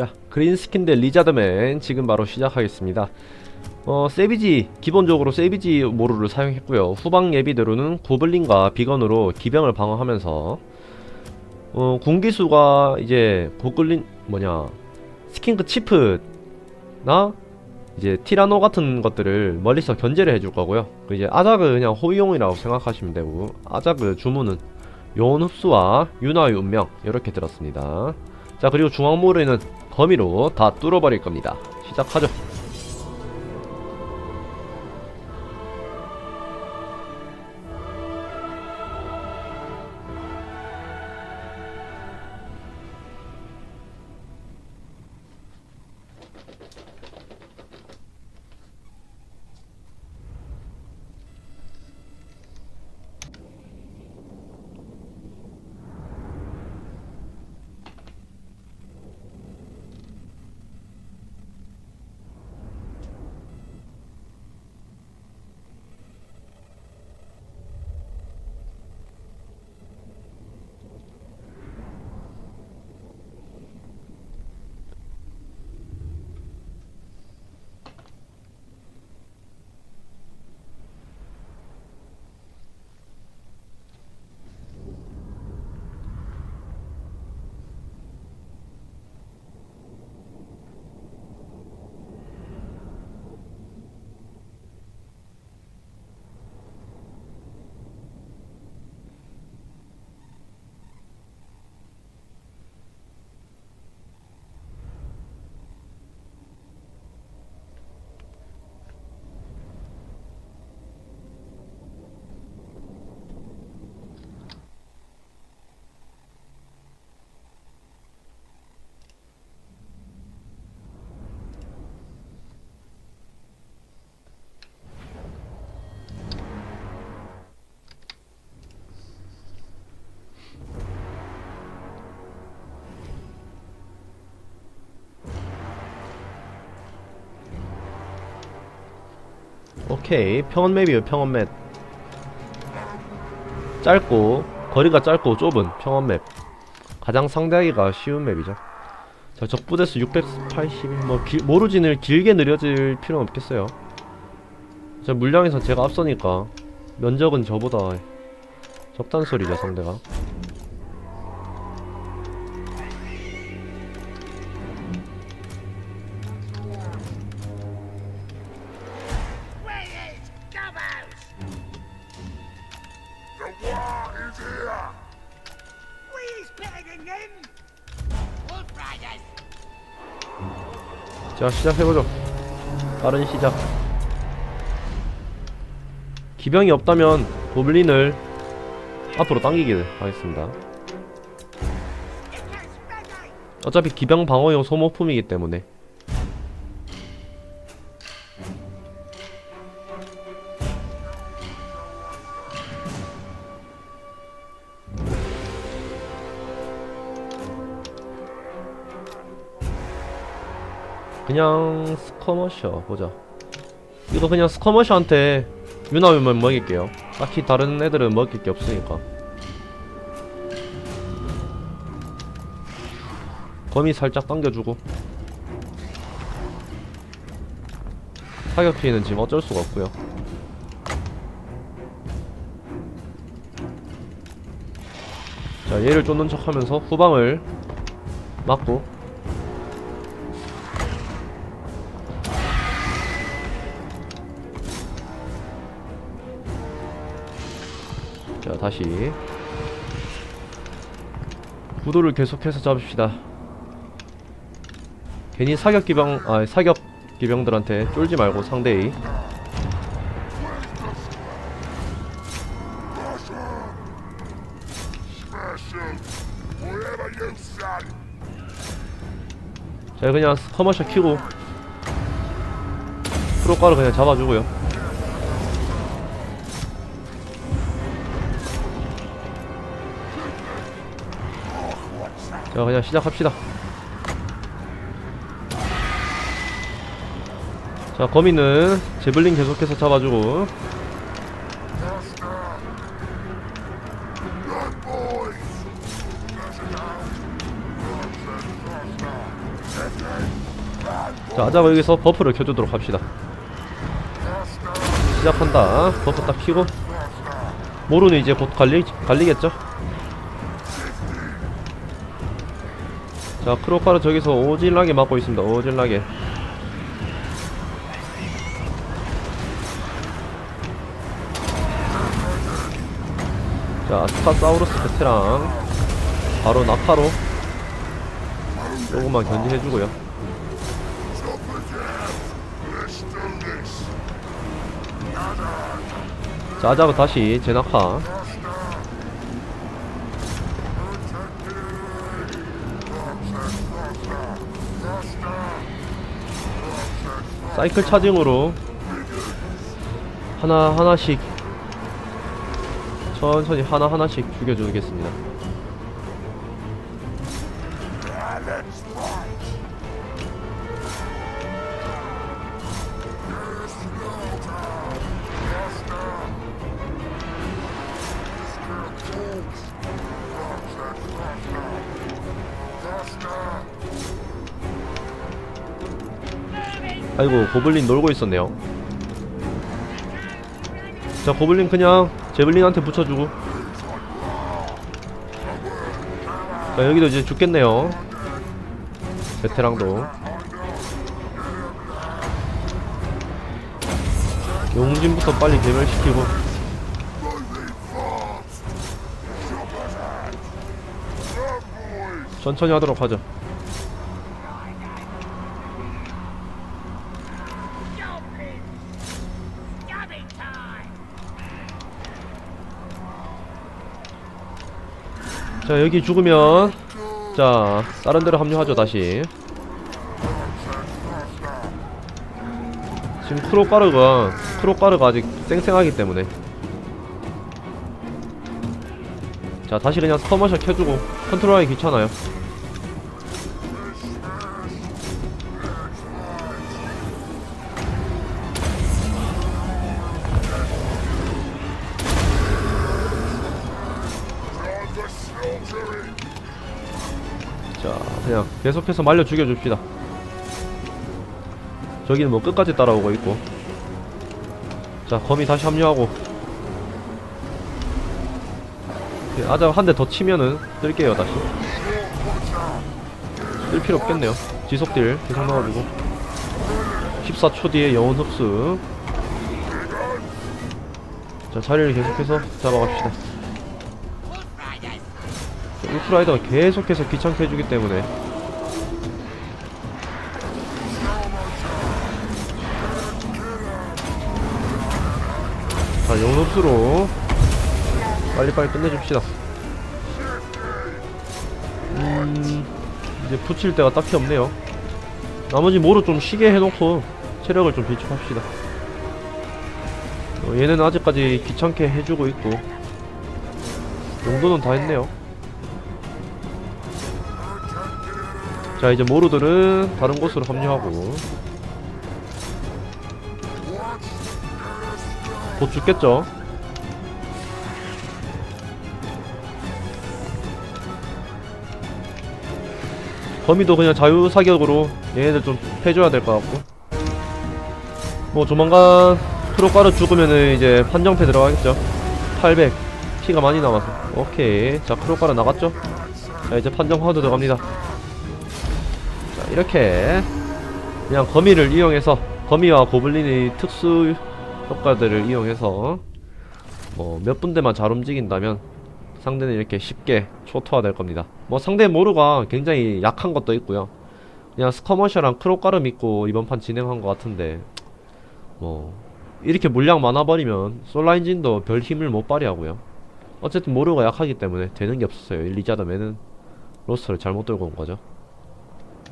자, 그린 스킨 대 리자드맨 지금 바로 시작하겠습니다. 어, 세비지 기본적으로 세비지 모루를 사용했고요. 후방 예비대로는 고블린과 비건으로 기병을 방어하면서 어, 군기수가 이제 고블린 뭐냐 스킨크 치프나 이제 티라노 같은 것들을 멀리서 견제를 해줄 거고요. 그 이제 아자그 그냥 호위용이라고 생각하시면 되고 아자그 주문은 요원 흡수와 윤화의 운명 이렇게 들었습니다. 자 그리고 중앙모르는 거미로 다 뚫어버릴 겁니다. 시작하죠. 오케이 평원 맵이에요 평원 맵. 짧고 거리가 짧고 좁은 평원 맵. 가장 상대하기가 쉬운 맵이죠. 자 적부대수 680뭐 모루진을 길게 느려질 필요는 없겠어요. 자 물량에서 제가 앞서니까 면적은 저보다 적단 소리죠 상대가 자 시작해보죠. 빠른 시작. 기병이 없다면 고블린을 앞으로 당기길 하겠습니다! 어차피 기병 방어용 소모품이기 때문에 그냥 스커머셔 보자. 이거 그냥 스커머셔한테 유나오면 먹일게요. 딱히 다른 애들은 먹일 게 없으니까. 거미 살짝 당겨주고. 사격 피해는 지금 어쩔 수가 없고요. 자 얘를 쫓는 척 하면서 후방을 막고 다시. 구도를 계속해서 잡읍시다. 괜히 사격 기병 아 사격 기병들한테 쫄지 말고 상대의! 자 그냥 커머셜 키고. 프로가를 그냥 잡아주고요 자 그냥 시작합시다. 자 거미는 제블린 계속해서 잡아주고! 자 아자가 여기서 버프를 켜주도록 합시다. 시작한다. 버프 딱 키고. 모루는 이제 곧 갈리, 갈리겠죠 자 크로카를 저기서 오질나게 막고 있습니다. 오질나게. 자 스카사우루스 베테랑. 바로 낙하로 조금만 견제해주고요. Let's do this. 자 아자가 다시 제낙하 사이클 차징으로 하나 하나씩 천천히 하나 하나씩 죽여주겠습니다. 아이고 고블린 놀고 있었네요. 자 고블린 그냥 제블린한테 붙여주고. 자 여기도 이제 죽겠네요. 베테랑도. 용진부터 빨리 개멸시키고. 천천히 하도록 하죠 자 여기 죽으면 자 다른 데로 합류하죠 다시. 지금 크로까르가 크로까르가 아직 쌩쌩하기 때문에. 자 다시 그냥 커머셜 켜주고 컨트롤하기 귀찮아요 자 그냥 계속해서 말려 죽여줍시다. 저기는 뭐 끝까지 따라오고 있고. 자 거미 다시 합류하고. 예, 아자 한 대 더 치면은 뜰게요 다시. 뜰 필요 없겠네요. 지속딜 계속 넣어주고. 14초 뒤에 영혼 흡수. 자 자리를 계속해서 잡아갑시다 울프라이더가 계속해서 귀찮게 해주기 때문에. 자 영흡수로 빨리빨리 끝내줍시다. 음 이제 붙일 데가 딱히 없네요. 나머지 모루 좀 쉬게 해놓고 체력을 좀 비축합시다. 어, 얘는 아직까지 귀찮게 해주고 있고. 용도는 다 했네요 자 이제 모루들은 다른 곳으로 합류하고. 곧 죽겠죠? 거미도 그냥 자유사격으로 얘네들 좀 해줘야 될 것 같고. 뭐 조만간 프로가루 죽으면은 이제 판정패 들어가겠죠? 800 피가 많이 남아서. 오케이. 자 크로가루 나갔죠? 자 이제 판정화도 들어갑니다. 자 이렇게 그냥 거미를 이용해서 거미와 고블린의 특수 효과들을 이용해서 뭐 몇 분대만 잘 움직인다면 상대는 이렇게 쉽게 초토화될 겁니다. 뭐 상대 모루가 굉장히 약한 것도 있고요. 그냥 스커머셔랑 크로가르 믿고 이번 판 진행한 것 같은데 뭐 이렇게 물량 많아버리면 솔라인진도 별 힘을 못 발휘하고요. 어쨌든 모루가 약하기 때문에 되는 게 없었어요. 리자드맨은 로스터를 잘못 들고 온 거죠